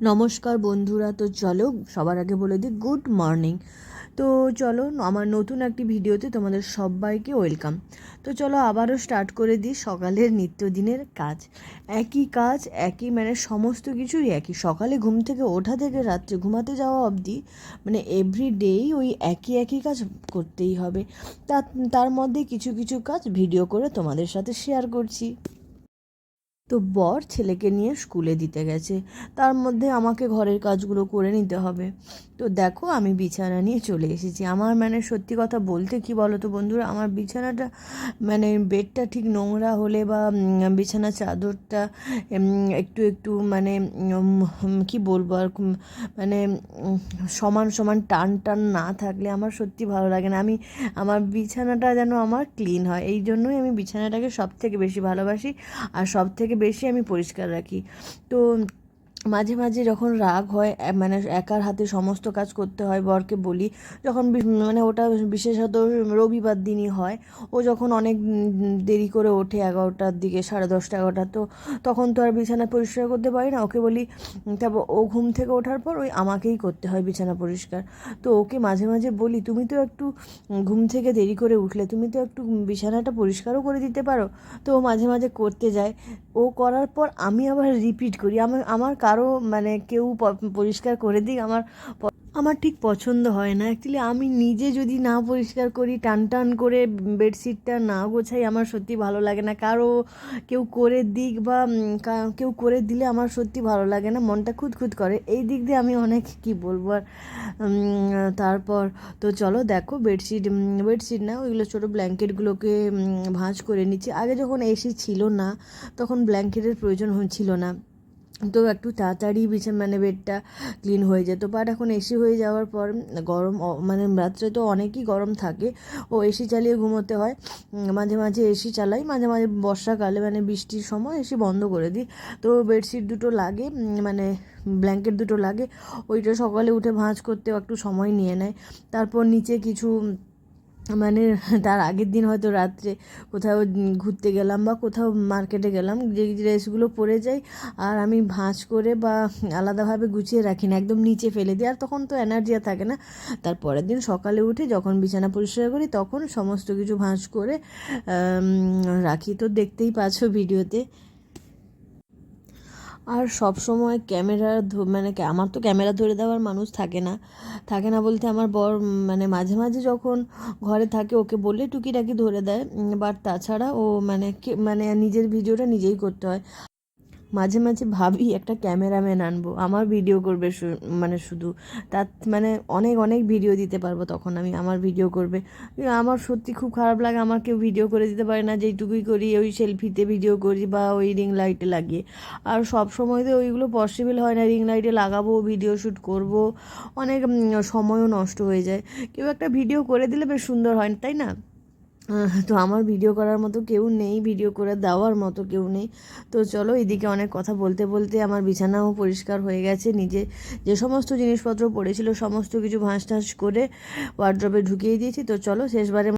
নমস্কার বন্ধুরা, তো চলো সবার আগে বলে দিই গুড মর্নিং। তো চলো আমার নতুন একটি ভিডিওতে তোমাদের সবাইকে ওয়েলকাম। তো চলো আবারও স্টার্ট করে দিই সকালের নিত্যদিনের কাজ। একই কাজ, একই মানে সমস্ত কিছুই একই। সকালে ঘুম থেকে ওঠা থেকে রাত্রে ঘুমাতে যাওয়া অবধি মানে এভরি ডেই ওই একই একই কাজ করতেই হবে। তার মধ্যে কিছু কিছু কাজ ভিডিও করে তোমাদের সাথে শেয়ার করছি। তো বর ছেলেকে নিয়ে স্কুলে দিতে গেছে। তার মধ্যে আমাকে ঘরের কাজগুলো করে নিতে হবে। তো দেখো, আমি বিছানা নিয়ে চলে এসেছি। আমার মানে সত্যি কথা বলতে কি বলো তো বন্ধুরা, আমার বিছানাটা মানে বেডটা ঠিক নোংরা হলে বা বিছানা চাদরটা একটু একটু মানে কি বলব আর মানে সমান সমান টান টান না থাকলে আমার সত্যি ভালো লাগে না। আমি, আমার বিছানাটা যেন আমার ক্লিন হয়। এই জন্যই আমি বিছানাটাকে সব থেকে বেশি ভালোবাসি। আর সব থেকে বেশি আমি পরিষ্কার রাখি। তো মাঝে মাঝে যখন রাগ হয় মানে একার হাতে সমস্ত কাজ করতে হয় বরকে বলি, যখন মানে ওটা বিশেষত রবিবার দিনই হয়, ও যখন অনেক দেরি করে ওঠে এগারোটার দিকে, সাড়ে দশটা এগারোটা, তো তখন তো আর বিছানা পরিষ্কার করতে পারি না। ওকে বলি তারপর ও ঘুম থেকে ওঠার পর ওই আমাকেই করতে হয় বিছানা পরিষ্কার। তো ওকে মাঝে মাঝে বলি, তুমি তো একটু ঘুম থেকে দেরি করে উঠলে, তুমি তো একটু বিছানাটা পরিষ্কারও করে দিতে পারো। তো ও মাঝে মাঝে করতে যায়। ও করার পর আমি আবার রিপিট করি। আমার আমার মানে কেউ পরিষ্কার করে দিক, আমার আমার ঠিক পছন্দ হয় না। অ্যাকচুয়ালি আমি নিজে যদি না পরিষ্কার করি, টান টান করে বেডশিটটা না গোছাই আমার সত্যি ভালো লাগে না। কারও কেউ করে দিক বা কেউ করে দিলে আমার সত্যি ভালো লাগে না, মনটা খুঁতখুত করে। এই দিক দিয়ে আমি অনেক কি বলব আর তারপর তো চলো দেখো বেডশিট বেডশিট না, ওইগুলো ছোটো ব্ল্যাঙ্কেটগুলোকে ভাঁজ করে নিচ্ছি। আগে যখন এসি ছিল না, তখন ব্ল্যাঙ্কেটের প্রয়োজন হচ্ছিল না। তো একটু তাড়াতাড়ি বিছে মানে বেডটা ক্লিন হয়ে যেত। বাট এখন এসি হয়ে যাওয়ার পর গরম মানে রাত্রে তো অনেকই গরম থাকে। ও এসি চালিয়ে ঘুমোতে হয়। মাঝে মাঝে এসি চালাই, মাঝে মাঝে বর্ষাকালে মানে বৃষ্টির সময় এসি বন্ধ করে দিই। তো বেডশিট দুটো লাগে মানে ব্ল্যাঙ্কেট দুটো লাগে। ওইটা সকালে উঠে ভাঁজ করতেও একটু সময় নিয়ে নেয়। তারপর নিচে কিছু মানে তার আগের দিন হয়তো রাত্রে কোথাও ঘুরতে গেলাম বা কোথাও মার্কেটে গেলাম, যে ড্রেসগুলো পরে যাই আর আমি ভাঁজ করে বা আলাদাভাবে গুছিয়ে রাখি না, একদম নিচে ফেলে দিই। আর তখন তো এনার্জি আর থাকে না। তার পরের দিন সকালে উঠে যখন বিছানা পরিষ্কার করি, তখন সমস্ত কিছু ভাঁজ করে রাখি। তো দেখতেই পাচ্ছ ভিডিওতে। আর সব সময় ক্যামেরা মানে আমার তো ক্যামেরা ধরে দেওয়ার মানুষ থাকে না। থাকে না বলতে আমার বর মানে মাঝে মাঝে যখন ঘরে থাকে ওকে বললে টুকিটাকি ধরে দেয় বাট তাছাড়া ও মানে মানে নিজের ভিডিওটা নিজেই করতে হয়। মাঝে মাঝে ভাবি একটা ক্যামেরাম্যান আনব। আমার ভিডিও করবে মানে শুধু তার মানে অনেক অনেক ভিডিও দিতে পারব তখন আমি, আমার ভিডিও করবে। আমার সত্যি খুব খারাপ লাগে, আমার কেউ ভিডিও করে দিতে পারে না, যেইটুকুই করি, ওই সেলফিতে ভিডিও করি বা ওই রিং লাইটে লাগিয়ে। আর সব সময় তো ওইগুলো পসিবল হয় না, রিং লাইটে লাগাবো, ভিডিও শ্যুট করব, অনেক সময়ও নষ্ট হয়ে যায়। কেউ একটা ভিডিও করে দিলে বেশ সুন্দর হয়, তাই না? তো আমার ভিডিও করার মতো কেউ নেই, ভিডিও করে দেওয়ার মতো কেউ নেই। তো চলো এদিকে অনেক কথা বলতে বলতে আমার বিছানাও পরিষ্কার হয়ে গেছে। নিজে যে সমস্ত জিনিসপত্র পড়েছিল, সমস্ত কিছু ভাঁজ টাঁজ করে ওয়ার্ড্রপে ঢুকিয়ে দিয়েছি। তো চলো শেষবারে